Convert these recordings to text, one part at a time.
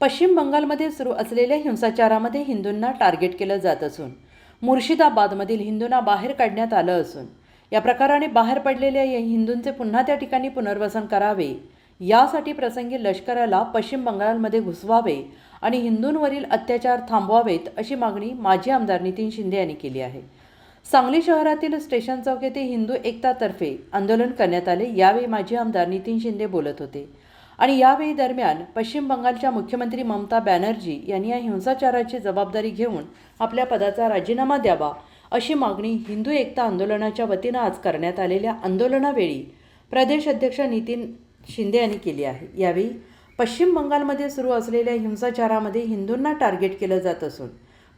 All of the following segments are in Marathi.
पश्चिम बंगालमध्ये सुरू असलेल्या हिंसाचारामध्ये हिंदूंना टार्गेट केलं जात असून मुर्शिदाबादमधील हिंदूंना बाहेर काढण्यात आलं असून या प्रकाराने बाहेर पडलेल्या या हिंदूंचे पुन्हा त्या ठिकाणी पुनर्वसन करावे यासाठी प्रसंगी लष्कराला पश्चिम बंगालमध्ये घुसवावे आणि हिंदूंवरील अत्याचार थांबवावेत अशी मागणी माजी आमदार नितीन शिंदे यांनी केली आहे. सांगली शहरातील स्टेशन चौक येथे हिंदू एकतातर्फे आंदोलन करण्यात आले यावेळी माजी आमदार नितीन शिंदे बोलत होते. आणि यावेळी दरम्यान पश्चिम बंगालच्या मुख्यमंत्री ममता बॅनर्जी यांनी या हिंसाचाराची जबाबदारी घेऊन आपल्या पदाचा राजीनामा द्यावा अशी मागणी हिंदू एकता आंदोलनाच्या वतीनं आज करण्यात आलेल्या आंदोलनावेळी प्रदेश अध्यक्ष नितीन शिंदे यांनी केली आहे. यावेळी पश्चिम बंगालमध्ये सुरू असलेल्या हिंसाचारामध्ये हिंदूंना टार्गेट केलं जात असून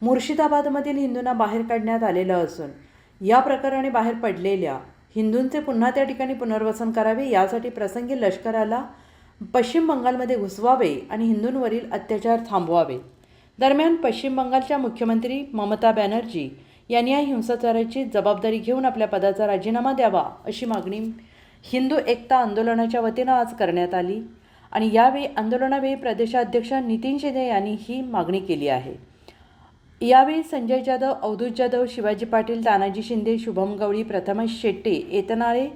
मुर्शिदाबादमधील हिंदूंना बाहेर काढण्यात आलेलं असून या प्रकरणी बाहेर पडलेल्या हिंदूंचे पुन्हा त्या ठिकाणी पुनर्वसन करावे यासाठी प्रसंगी लष्कराला पश्चिम बंगालमध्ये घुसवावे आणि हिंदूंवरील अत्याचार थांबवावे. दरम्यान पश्चिम बंगालच्या मुख्यमंत्री ममता बॅनर्जी यांनी या हिंसाचाराची जबाबदारी घेऊन आपल्या पदाचा राजीनामा द्यावा अशी मागणी हिंदू एकता आंदोलनाच्या वतीनं आज करण्यात आली आणि यावेळी आंदोलनावेळी प्रदेशाध्यक्ष नितीन शिंदे यांनी ही मागणी केली आहे. यावेळी संजय जाधव अवधूत जाधव शिवाजी पाटील तानाजी शिंदे शुभम गवळी प्रथमेश शेट्टे येतनाळे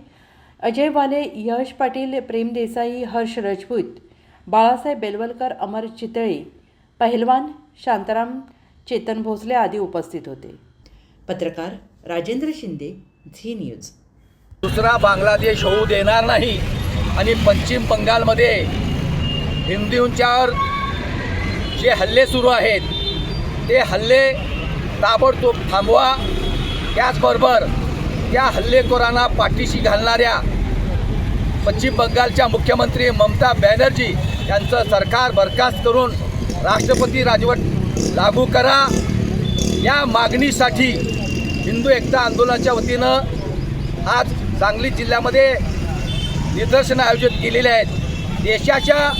अजय वाले यश पाटील प्रेम देसाई हर्ष राजपूत बाळासाहेब बेलवलकर अमर चितळे पहिलवान शांताराम चेतन भोसले आदी उपस्थित होते. पत्रकार राजेंद्र शिंदे झी न्यूज. दुसरा बांगलादेश होऊ देणार नाही आणि पश्चिम बंगालमध्ये हिंदूंच्यावर जे हल्ले सुरू आहेत ते हल्ले ताबडतोब थांबवा. त्याचबरोबर त्या हल्लेखोरांना पाठीशी घालणाऱ्या पश्चिम बंगालच्या मुख्यमंत्री ममता बॅनर्जी यांचं सरकार बरखास्त करून राष्ट्रपती राजवट लागू करा. या मागणीसाठी हिंदू एकता आंदोलनाच्या वतीनं आज सांगली जिल्ह्यामध्ये निदर्शनं आयोजित केलेले आहेत. देशाच्या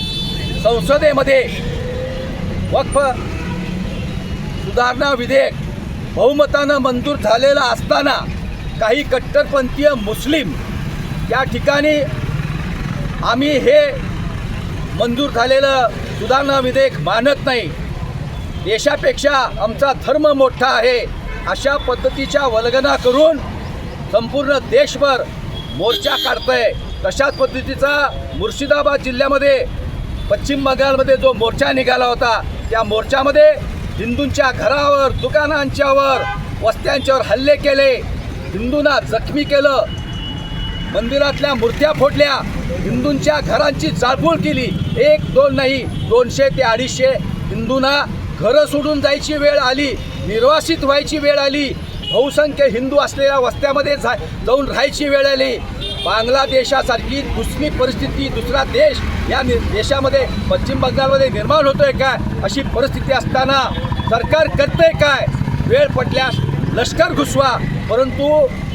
संसदेमध्ये वक्फ सुधारणा विधेयक बहुमतानं मंजूर झालेलं असताना काही कट्टरपंथीय मुस्लिम या ठिकाणी आम्ही हे मंजूर झालेलं सुधारणा विधेयक मानत नाही. देशापेक्षा आमचा धर्म मोठा आहे. अशा पद्धतीच्या वल्गना करून संपूर्ण देशभर मोर्चा काढतंय. तशाच पद्धतीचा मुर्शिदाबाद जिल्ह्यामध्ये पश्चिम बंगालमध्ये जो मोर्चा निघाला होता त्या मोर्चामध्ये हिंदूंच्या घरावर दुकानांच्यावर वस्त्यांच्यावर हल्ले केले. हिंदूंना जखमी केलं. मंदिरातल्या मूर्त्या फोडल्या. हिंदूंच्या घरांची जाळपोळ केली. एक दोन नाही दोनशे ते अडीचशे. हिंदूंना घरं सोडून जायची वेळ आली. निर्वासित व्हायची वेळ आली. बहुसंख्य हिंदू असलेल्या वस्त्यामध्ये जा जाऊन राहायची वेळ आली. बांगलादेशासारखी दुसरी परिस्थिती दुसरा देश या नि देशामध्ये पश्चिम बंगालमध्ये निर्माण होतोय काय? अशी परिस्थिती असताना सरकार करतंय काय? वेळ पडल्यास लष्कर घुसवा. परंतु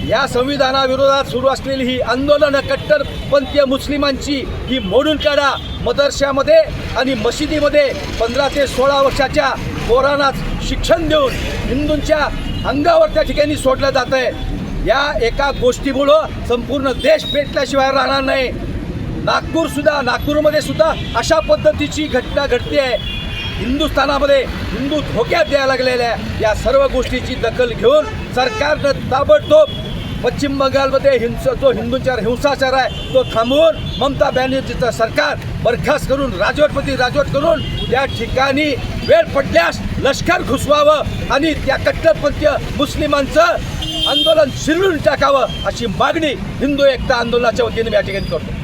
या संविधानाविरोधात सुरू असलेली ही आंदोलनं कट्टरपंथीय मुस्लिमांची ही मोडून काढा. मदरशामध्ये आणि मशिदीमध्ये पंधरा ते सोळा वर्षाच्या पोरांना शिक्षण देऊन हिंदूंच्या अंगावर त्या ठिकाणी सोडलं जात आहे. या एका गोष्टीमुळं संपूर्ण देश पेटल्याशिवाय राहणार नाही. नागपूरसुद्धा नागपूरमध्ये सुद्धा अशा पद्धतीची घटना घडते आहे. हिंदुस्थानामध्ये हिंदू धोक्यात द्यायला लागलेल्या या सर्व गोष्टीची दखल घेऊन सरकारनं ताबडतोब पश्चिम बंगालमध्ये हिंस जो हिंदूंच्यावर हिंसाचार आहे तो थांबवून ममता बॅनर्जीचं सरकार बरखास्त करून राजवटपती राजवट करून या ठिकाणी वेळ पडल्यास लष्कर घुसवावं आणि त्या कट्टरपंथीय मुस्लिमांचं आंदोलन शिरडून टाकावं अशी मागणी हिंदू एकता आंदोलनाच्या वतीने मी या ठिकाणी करतो.